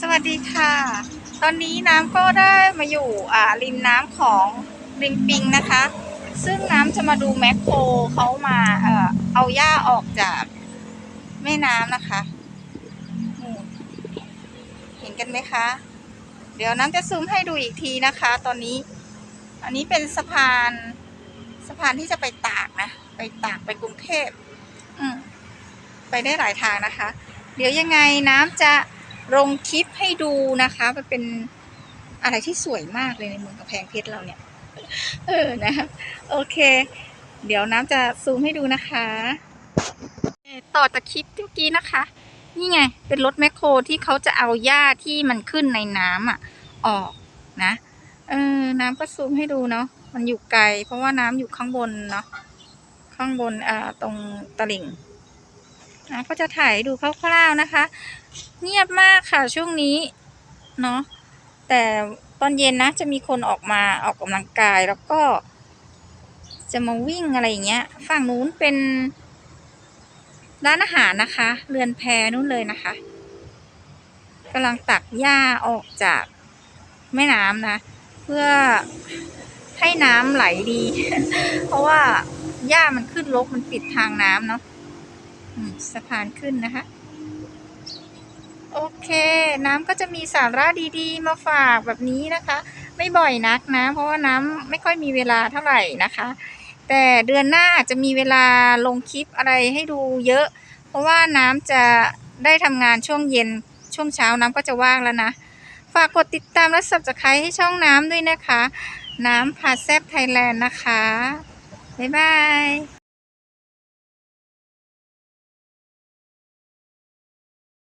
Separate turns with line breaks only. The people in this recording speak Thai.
สวัสดีค่ะ ตอนนี้น้ำก็ได้มาอยู่อ่าริมน้ำของริมปิงนะคะ ซึ่งน้ำจะมาดูแมคโครเขามาเอ่อเอาหญ้าออกจากแม่น้ำนะคะนี่เห็นกันไหมคะ เดี๋ยวน้ำจะซูมให้ดูอีกทีนะคะ ตอนนี้ อันนี้เป็นสะพานสะพานที่จะไปตากนะ ไปตากไปกรุงเทพ อืมไปได้หลายทางนะคะ เดี๋ยวยังไงน้ำจะ ลงคลิปให้ดูนะคะ มันเป็นอะไรที่สวยมากเลยในเมืองกำแพงเพชรเราเนี่ย เออนะโอเค เดี๋ยวน้ำจะซูมให้ดูนะคะ ต่อจากคลิปเมื่อกี้นะคะ นี่ไง เป็นรถแมคโครที่เขาจะเอาหญ้าที่มันขึ้นในน้ำอะ ออกนะ เออ น้ำก็ซูมให้ดูเนาะ มันอยู่ไกล เพราะว่าน้ำอยู่ข้างบนเนาะ ข้างบนอ่าตรงตลิ่ง นะก็จะถ่ายดูคร่าวๆนะคะ เงียบมากค่ะช่วงนี้เนาะแต่ตอนเย็นนะจะมีคนออกมาออกกำลังกายแล้วก็ จะมาวิ่งอะไรอย่างเงี้ย ฝั่งนู้นเป็น ร้านอาหารนะคะ เรือนแพนู้นเลยนะคะกำลังตักหญ้าออกจากแม่น้ำนะ เพื่อให้น้ำไหลดี เพราะว่าหญ้ามันขึ้นลกมันปิดทางน้ำเนาะ สะพานขึ้นนะคะ โอเค น้ำก็จะมีสาระดีๆ มาฝากแบบนี้นะคะ ไม่บ่อยนักนะ เพราะว่าน้ำไม่ค่อยมีเวลาเท่าไหร่นะคะ แต่เดือนหน้าอาจจะมีเวลาลงคลิปอะไรให้ดูเยอะ เพราะว่าน้ำจะได้ทำงานช่วงเย็นช่วงเช้าน้ำก็จะว่างแล้วนะ ฝากกดติดตามและ subscribe ให้ช่องน้ำด้วยนะคะ น้ำพาแซบไทยแลนด์นะคะ บ๊ายบาย